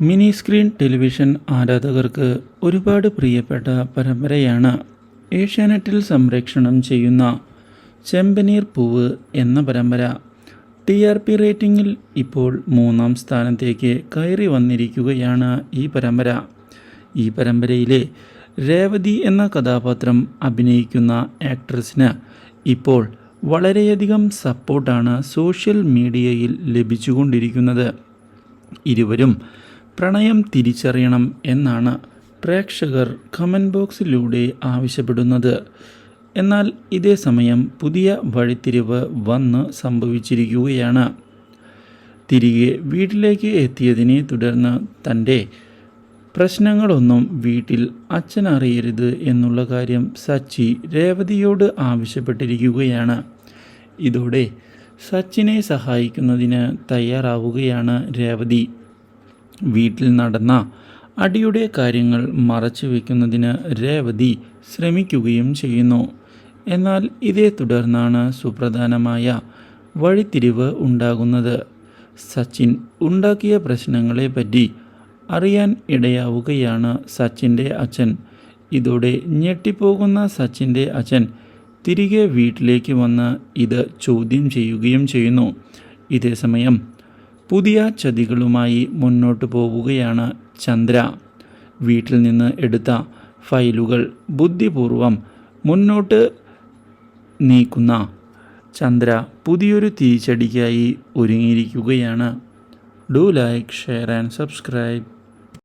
Mini screen television ആരാധകർക്ക് ഒരുപാട് പ്രിയപ്പെട്ട പരമ്പരയാണ് ഏഷ്യാനെറ്റിൽ സംപ്രേക്ഷണം ചെയ്യുന്ന ചെമ്പനീർ പൂവ് എന്ന പരമ്പര. ടി ആർ പി റേറ്റിംഗിൽ ഇപ്പോൾ മൂന്നാം സ്ഥാനത്തേക്ക് കയറി വന്നിരിക്കുകയാണ് ഈ പരമ്പര. ഈ പരമ്പരയിലെ രേവതി എന്ന കഥാപാത്രം അഭിനയിക്കുന്ന ആക്ട്രസിന് ഇപ്പോൾ വളരെയധികം സപ്പോർട്ടാണ് സോഷ്യൽ മീഡിയയിൽ ലഭിച്ചുകൊണ്ടിരിക്കുന്നത്. ഇരുവരും പ്രണയം തിരിച്ചറിയണം എന്നാണ് പ്രേക്ഷകർ കമന്റ് ബോക്സിലൂടെ ആവശ്യപ്പെടുന്നത്. എന്നാൽ ഇതേ സമയം പുതിയ വഴിത്തിരിവ് വന്ന് സംഭവിച്ചിരിക്കുകയാണ്. തിരികെ വീട്ടിലേക്ക് എത്തിയതിനെ തുടർന്ന് തന്റെ പ്രശ്നങ്ങളൊന്നും വീട്ടിൽ അച്ഛൻ അറിയരുത് എന്നുള്ള കാര്യം സച്ചി രേവതിയോട് ആവശ്യപ്പെട്ടിരിക്കുകയാണ്. ഇതോടെ സച്ചിനെ സഹായിക്കുന്നതിന് തയ്യാറാവുകയാണ് രേവതി. വീട്ടിൽ നടന്ന അടിയുടെ കാര്യങ്ങൾ മറച്ചു വയ്ക്കുന്നതിന് രേവതി ശ്രമിക്കുകയും ചെയ്യുന്നു. എന്നാൽ ഇതേ തുടർന്നാണ് സുപ്രധാനമായ വഴിത്തിരിവ് ഉണ്ടാകുന്നത്. സച്ചിൻ ഉണ്ടാക്കിയ പ്രശ്നങ്ങളെപ്പറ്റി അറിയാൻ ഇടയാവുകയാണ് സച്ചിന്റെ അച്ഛൻ. ഇതോടെ ഞെട്ടിപ്പോകുന്ന സച്ചിന്റെ അച്ഛൻ തിരികെ വീട്ടിലേക്ക് വന്ന് ഇത് ചോദ്യം ചെയ്യുകയും ചെയ്യുന്നു. ഇതേസമയം പുതിയ ചതികളുമായി മുന്നോട്ട് പോവുകയാണ് ചന്ദ്ര. വീട്ടിൽ നിന്ന് എടുത്ത ഫയലുകൾ ബുദ്ധിപൂർവം മുന്നോട്ട് നീക്കുന്ന ചന്ദ്ര പുതിയൊരു തിരിച്ചടിക്കായി ഒരുങ്ങിയിരിക്കുകയാണ്. Do like share and subscribe.